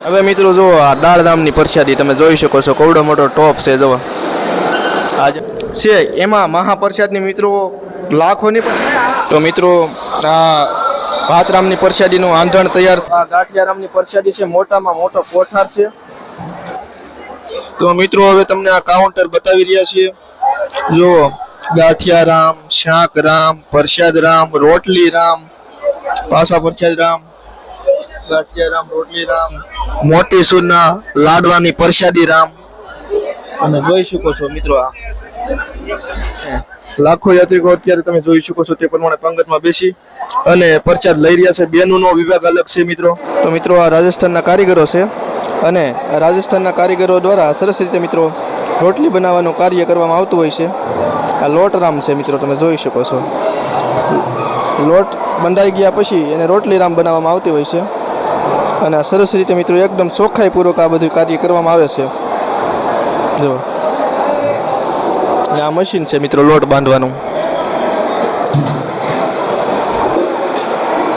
હવે મિત્રો જુઓ, આ દાળ ધામની પ્રસાદી તમે જોઈ શકો છો, કવડો મોટો ટોપ છે, જુઓ. આજે છે, એમાં મહાપ્રસાદની મિત્રો લાખોની તો મિત્રો, આ ભાતરામની પ્રસાદીનું આંધણ તૈયાર આ ગાંઠિયારામની પ્રસાદી છે, મોટામાં મોટો કોઠાર છે. તો મિત્રો, હવે તમને આ કાઉન્ટર બતાવી રહ્યા છીએ. જુઓ, ગાંઠિયારામ, શાકરામ, પ્રસાદરામ રોટલી રામ પાસા પ્રસાદ રામ ગાંઠિયારામ રોટલી રામ. મોટી સુરના લાડવાની પ્રસાદી રામ. તમે જોઈ શકો છો મિત્રો આ. લાખો યાત્રિકો અત્યારે તમે જોઈ શકો છો તે પ્રમાણે પંગતમાં બેસી અને પ્રચાર લઈ રહ્યા છે. બેનુનો વિભાગ અલગ છે મિત્રો. તો મિત્રો આ રાજસ્થાનના કારીગરો છે અને રાજસ્થાનના કારીગરો દ્વારા સરસ રીતે મિત્રો રોટલી બનાવવાનું કાર્ય કરવામાં આવતું હોય છે. આ લોટ રામ છે મિત્રો તમે જોઈ શકો છો. લોટ બંધાઈ ગયા પછી એને રોટલી રામ બનાવવામાં આવતી હોય છે. અને આ સરસ રીતે મિત્રો એકદમ ચોખ્ખાઈપૂર્વક આ બધું કાર્ય કરવામાં આવે છે. જો આ મશીન છે મિત્રો લોટ બાંધવાનું.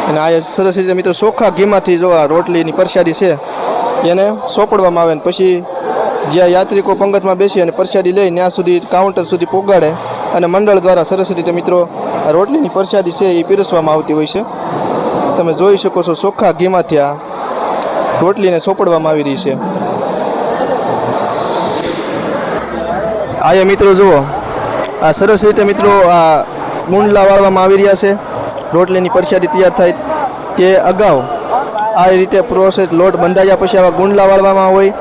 અને આ સરસ રીતે મિત્રો ચોખ્ખા ઘીમાંથી જો આ રોટલીની પરસાદી છે, એને સોંપડવામાં આવે ને પછી જ્યાં યાત્રિકો પંગતમાં બેસી અને પરસાદી લઈ ત્યાં સુધી કાઉન્ટર સુધી પોગાડે અને મંડળ દ્વારા સરસ રીતે મિત્રો આ રોટલીની પરસાદી છે એ પીરસવામાં આવતી હોય છે. તમે જોઈ શકો છો ચોખ્ખા ઘીમાંથી આ રોટલીને સોંપડવામાં આવી રહી છે. આ મિત્રો જુઓ, આ સરસ રીતે મિત્રો આ ગુંડલા વાળવામાં આવી રહ્યા છે. રોટલીની પરસાદી તૈયાર થાય તે અગાઉ આ રીતે પ્રોસેસ લોટ બંધાયા પછી આવા ગુંડલા વાળવામાં હોય,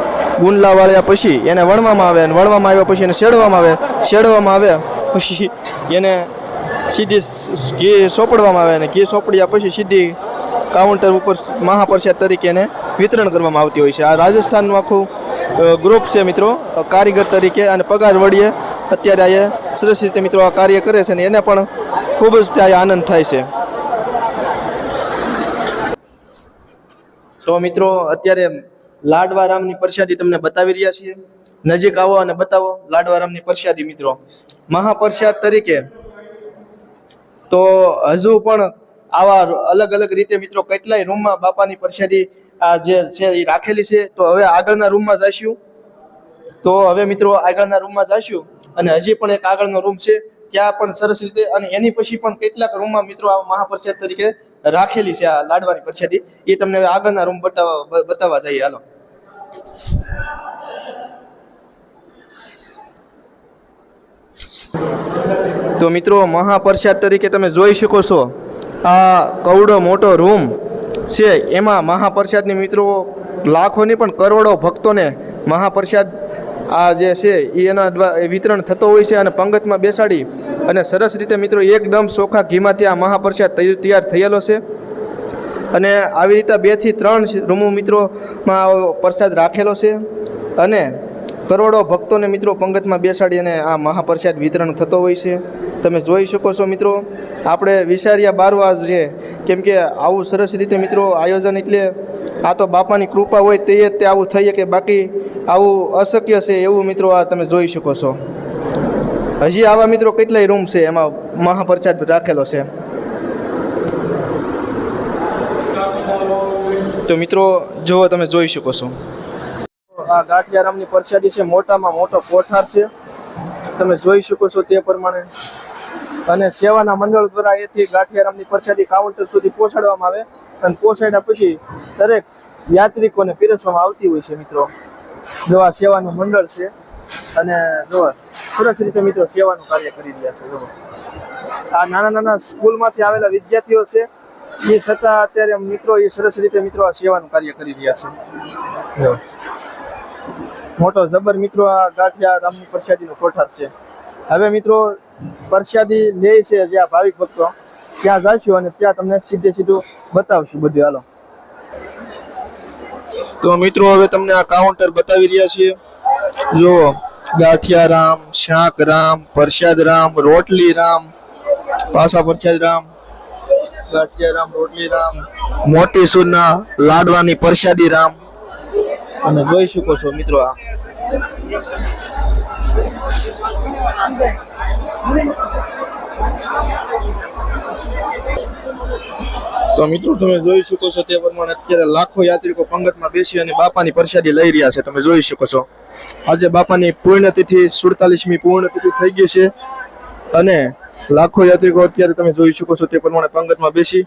ગુંડલા વાળ્યા પછી એને વણવામાં આવે અને વણવામાં આવ્યા પછી એને શેડવામાં આવે શેડવામાં આવે પછી એને સીધી ઘી સોંપડવામાં આવે અને ઘી સોંપડ્યા પછી સીધી કાઉન્ટર ઉપર મહાપ્રસાદ તરીકે એને વિતરણ કરવામાં આવતી હોય છે. આ રાજસ્થાનનું આખું ગ્રુપ છે મિત્રો. કારીગર તરીકે અને પગાર વળીએ અત્યારે આ સરસ રીતે મિત્રો આ કાર્ય કરે છે અને એને પણ ખૂબ જ ત્યાં આનંદ થાય છે. તો મિત્રો, અત્યારે લાડવા રામની પ્રસાદી તમને બતાવી રહ્યા છીએ. નજીક આવો અને બતાવો લાડવા રામની પ્રસાદી મિત્રો. મહાપ્રસાદ તરીકે તો હજુ પણ આવા અલગ અલગ રીતે મિત્રો કેટલાય રૂમમાં બાપાની પ્રસાદી આ જે છે એ રાખેલી છે, તો હવે આગળના રૂમમાં જઈશું તો હવે મિત્રો આગળના રૂમમાં જઈશું અને હજી પણ એક આગળનો રૂમ છે, ત્યાં પણ સરસ રીતે અને એની પછી પણ કેટલાક રૂમમાં મિત્રો આ મહાપ્રસાદ તરીકે રાખેલી છે, આ લાડવાની પ્રસાદી. એ તમને હવે આગળના રૂમ બતાવવા બતાવવા જઈએ. હાલો. તો મિત્રો મહાપ્રસાદ તરીકે તમે જોઈ શકો છો, આ કવડો મોટો રૂમ છે. એમાં મહાપ્રસાદની મિત્રો લાખોની પણ કરોડો ભક્તોને મહાપ્રસાદ આ જે છે એ એના દ્વારા વિતરણ થતો હોય છે અને પંગતમાં બેસાડી અને સરસ રીતે મિત્રો એકદમ ચોખા ઘીમાંથી આ મહાપ્રસાદ તૈયાર થયેલો છે. અને આવી રીતે બેથી ત્રણ રૂમો મિત્રોમાં પ્રસાદ રાખેલો છે. અને કરોડો ભક્તોને મિત્રો પંગતમાં બેસાડી અને આ મહાપ્રસાદ વિતરણ થતો હોય છે. તમે જોઈ શકો છો મિત્રો, આપણે વિચાર્યા બારવા છે. કેમ કે આવું સરસ રીતે મિત્રો આયોજન એટલે આ તો બાપાની કૃપા હોય તે તે આવું થઈ કે બાકી આવું અશક્ય છે એવું મિત્રો આ તમે જોઈ શકો છો. હજી આવા મિત્રો કેટલાય રૂમ છે એમાં મહાપ્રસાદ રાખેલો છે. તો મિત્રો જો તમે જોઈ શકો છો. આ ગાંઠિયારામની પરસાદી છે, મોટામાં મોટો કોઠાર છે. તમે જોઈ શકો છો તે પ્રમાણે. અને સેવાના મંડળ દ્વારા એથી ગાંઠિયારામની પરસાદી કાઉન્ટર સુધી પહોંચાડવામાં આવે. અને પહોંચાડ્યા પછી દરેક યાત્રિકોને પીરસવામાં આવતી હોય છે, મિત્રો. જો આ સેવાનું મંડળ છે, અને જો સરસ રીતે મિત્રો સેવાનું કાર્ય કરી રહ્યા છે, જો. આ નાના નાના સ્કૂલમાંથી આવેલા વિદ્યાર્થીઓ છે, એ છતાં અત્યારે મિત્રો એ સરસ રીતે મિત્રો આ સેવાનું કાર્ય કરી રહ્યા છે. મોટો જબર મિત્રો, આ ગાંઠિયા રામની પ્રસાદીનો કોઠાર છે. હવે મિત્રો, પ્રસાદી લે છે જ્યાં ભાવિક ભક્તો. ત્યાં જઈશું અને ત્યાં તમને સીધે સીધું બતાવશું બધું. હાલો. તો મિત્રો, હવે તમને આ કાઉન્ટર બતાવી રહ્યા છીએ. જો ગાંઠિયા રામ, શાક રામ, પ્રસાદ રામ, રોટલી રામ, પાસા પ્રસાદ રામ, ગાંઠિયા રામ, રોટલી રામ, મોટી સુરના લાડવાની પ્રસાદી રામ તમે જોઈ શકો છો મિત્રો આ. તો મિત્રો તમે જોઈ શકો છો તે પ્રમાણે અત્યારે લાખો યાત્રિકો પંગતમાં બેસી અને બાપાની પ્રસાદી લઈ રહ્યા છે. તમે જોઈ શકો છો. આજે બાપાની પૂર્ણતિથિ સુડતાલીસમી પૂર્ણતિથિ થઈ ગઈ છે. અને લાખો યાત્રિકો અત્યારે તમે જોઈ શકો છો તે પ્રમાણે પંગતમાં બેસી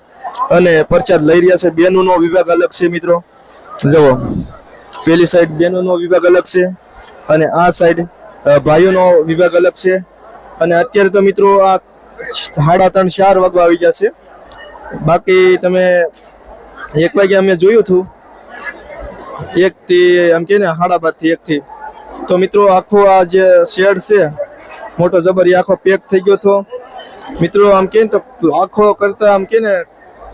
અને પ્રચાર લઈ રહ્યા છે. બેનોનો વિભાગ અલગ છે મિત્રો. જુઓ. પેલી સાઈડ બેનોનો વિભાગ અલગ છે અને આ સાઈડ ભાઈઓનો વિભાગ અલગ છે. અને અત્યારે તો મિત્રો આ સાડા ત્રણ, ચાર વાગવા આવી છે. બાકી તમે એક વાગે અમે જોયું હતું. એકથી એમ કે ને સાડા બાર એકથી. તો મિત્રો આખો આ જે શેડ છે, મોટો જબર આખો પેક થઈ ગયો હતો. મિત્રો આમ કે તો આખો કરતા આમ કે ને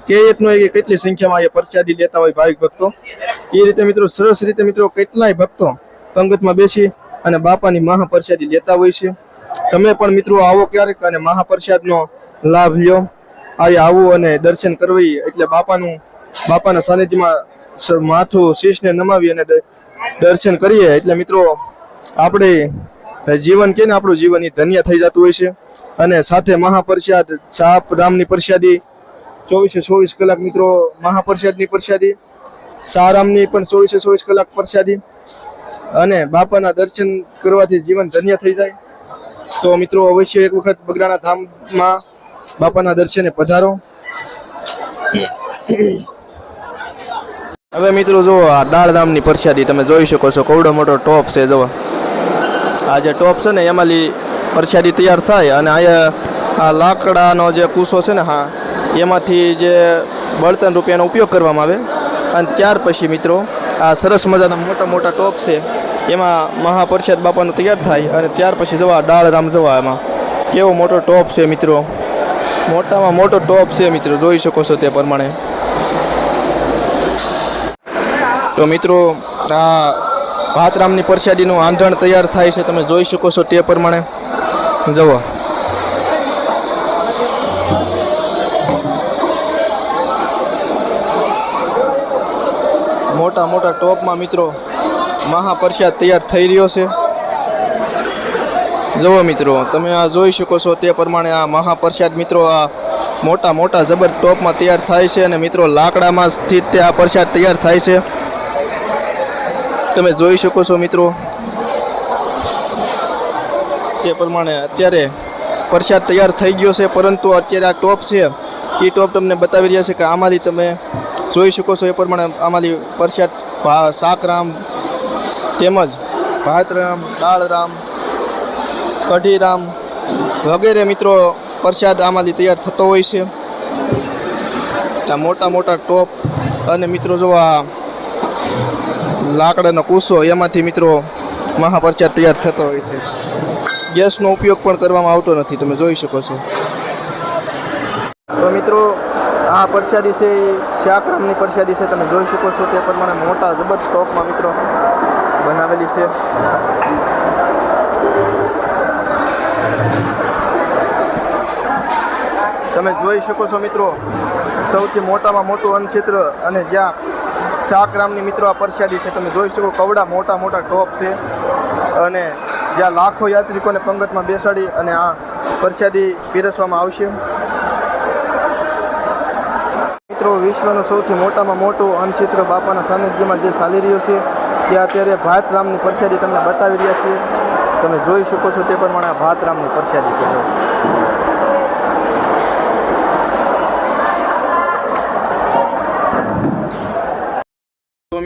કે એકનો એક કેટલી સંખ્યામાં એ પરચાદી લેતા હોય ભાવિક ભક્તો? એ રીતે મિત્રો સરસ રીતે મિત્રો કેટલાય ભક્તો પંગતમાં બેસી અને બાપાની મહાપ્રસાદી લેતા હોય છે. તમે પણ મિત્રો આવો ક્યારેક અને મહાપ્રસાદનો લાભ લ્યો. અહીં આવું અને દર્શન કરવી એટલે બાપાનું, બાપાના સાનિધ્યમાં માથું શીશને નમાવી અને દર્શન કરીએ. એટલે મિત્રો આપણે જીવન કે ને આપણું જીવન એ ધન્ય થઈ જતું હોય છે. અને સાથે મહાપ્રસાદ, સાપ, રામની પ્રસાદી ચોવીસે ચોવીસ કલાક મિત્રો મહાપ્રસાદની પ્રસાદી, સારામની પણ ચોવીસે ચોવીસ કલાક પ્રસાદી અને બાપાના દર્શન કરવાથી જીવન ધન્ય થઈ જાય. તો મિત્રો અવશ્ય એક વખત બગડાના ધામમાં બાપાના દર્શને પધારો. હવે મિત્રો જુઓ આ દાળ ધામની પ્રસાદી તમે જોઈ શકો છો, કવડો મોટો ટોપ છે જુઓ. આ જે ટોપ છે ને એમાંથી પ્રસાદી તૈયાર થાય અને અહીંયા આ લાકડાનો જે કૂસો છે ને, હા એમાંથી જે બળતણ રૂપે એનો ઉપયોગ કરવામાં આવે અને ત્યાર પછી મિત્રો, આ સરસ મજાના મોટા મોટા ટોપ છે, એમાં મહાપરિષદ બાપાનું તૈયાર થાય અને ત્યાર પછી જવા દાળ રામ જવા એમાં. કેવો મોટો ટોપ છે મિત્રો. મોટામાં મોટો ટોપ છે મિત્રો, જોઈ શકો છો તે પ્રમાણે. તો મિત્રો, આ ભાતરામની પરસાદીનું આંધણ તૈયાર થાય છે, તમે જોઈ શકો છો તે પ્રમાણે. જુઓ. મોટા ટોપમાં મિત્રો મહાપ્રસાદ તૈયાર થઈ રહ્યો છે. જુઓ મિત્રો, તમે આ જોઈ શકો છો તે પ્રમાણે આ મહાપ્રસાદ મિત્રો આ મોટા મોટા જબર ટોપમાં તૈયાર થાય છે અને મિત્રો લાકડામાં સ્થિત તે આ પ્રસાદ તૈયાર થાય છે. તમે જોઈ શકો છો મિત્રો, તે પ્રમાણે અત્યારે પ્રસાદ તૈયાર થઈ ગયો છે, પરંતુ અત્યારે આ ટોપ છે. એ ટોપ તમને બતાવી રહ્યા છે કે આમાંથી તમે જોઈ શકો છો એ પ્રમાણે અમારી પ્રસાદ, ભા- શાકરામ, તેમજ ભાતરામ, દાળરામ, કઢીરામ વગેરે મિત્રો પ્રસાદ આમાંથી તૈયાર થતો હોય છે. આ મોટા મોટા ટોપ અને મિત્રો જો આ લાકડાનો કૂસો એમાંથી મિત્રો મહાપ્રસાદ તૈયાર થતો હોય છે. ગેસનો ઉપયોગ પણ કરવામાં આવતો નથી, તમે જોઈ શકો છો. તો મિત્રો આ પરસાદી છે, એ શાકરામની પરસાદી છે, તમે જોઈ શકો છો તે પ્રમાણે મોટા જબર સ્ટોકમાં મિત્રો બનાવેલી છે. તમે જોઈ શકો છો મિત્રો, સૌથી મોટામાં મોટું અન્નક્ષેત્ર અને જ્યાં શાકરામની મિત્રો આ પરસાદી છે, તમે જોઈ શકો કવડા મોટા મોટા ટોપ છે. અને જ્યાં લાખો યાત્રિકોને પંગતમાં બેસાડી અને આ પરસાદી પીરસવામાં આવશે. મિત્રો, વિશ્વનું સૌથી મોટામાં મોટું અન્નક્ષેત્ર બાપાના સાનિધ્યમાં જે ચાલી રહ્યું છે, તે અત્યારે ભાત રામની પ્રસાદી તમને બતાવી રહ્યા છીએ. તમે જોઈ શકો છો તે પ્રમાણે આ ભાત રામની પ્રસાદી છે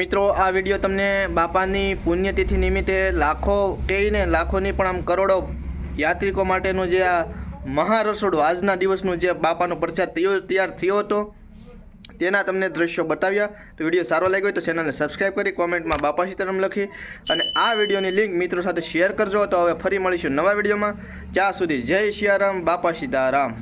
મિત્રો, આ વીડિયો તમને બાપાની પુણ્યતિથિ નિમિત્તે લાખો કહીને લાખોની પણ આમ કરોડો યાત્રિકો માટેનું જે આ મહારસોડું આજના દિવસનું જે બાપાનો તૈયો તૈયાર થયો હતો. તેના તમને દ્રશ્યો બતાવ્યા. તો વીડિયો સારો લાગ્યો હોય તો ચેનલને સબસ્ક્રાઈબ કરી કોમેન્ટમાં બાપા સીતારામ લખી અને આ વિડીયોની લિંક મિત્રો સાથે શેર કરજો. તો હવે ફરી મળીશું નવા વિડીયોમાં. ત્યાં સુધી જય સિયારામ બાપા સીતારામ.